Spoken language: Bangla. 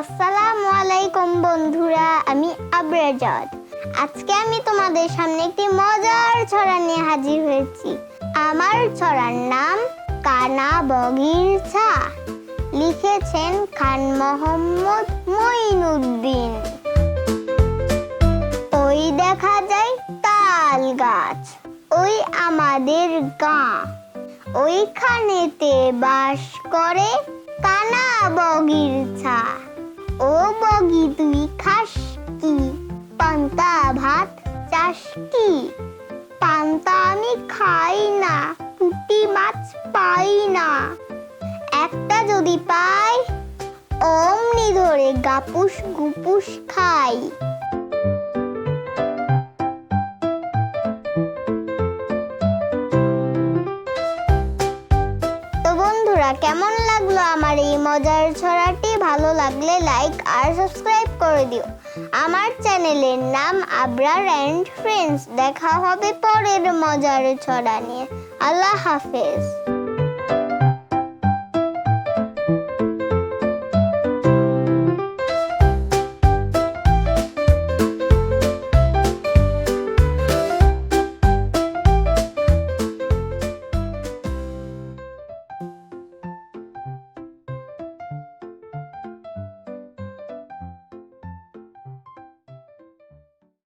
আসসালামু আলাইকুম বন্ধুরা, আমি আব্রাজাদ আজকে আমি তোমাদের সামনে একটি মজার ছড়া নিয়ে হাজির হয়েছি। আমার ছড়ার নাম কানা বগির ছা। লিখেছেন খান মোহাম্মদ মঈনুদ্দিন। ওই দেখা যায় তাল গাছ, ওই আমাদের গাঁ। ওইখানেতে বাস করে কানা বগির ছা। তুই খাস কি? পান্তা ভাত চাস কি? পান্তা আমি খাই না, পুটি মাছ পাই না। একটা যদি পাই, অমনি ধরে গাপুস গুপুস খাই। বন্ধুরা, কেমন লাগল আমার এই মজার ছড়াটি? ভালো লাগলে লাইক আর সাবস্ক্রাইব করে দিও। আমার চ্যানেলের নাম আবরার অ্যান্ড ফ্রেন্ডস দেখা হবে পরের মজার ছড়া নিয়ে। আল্লাহ হাফেজ।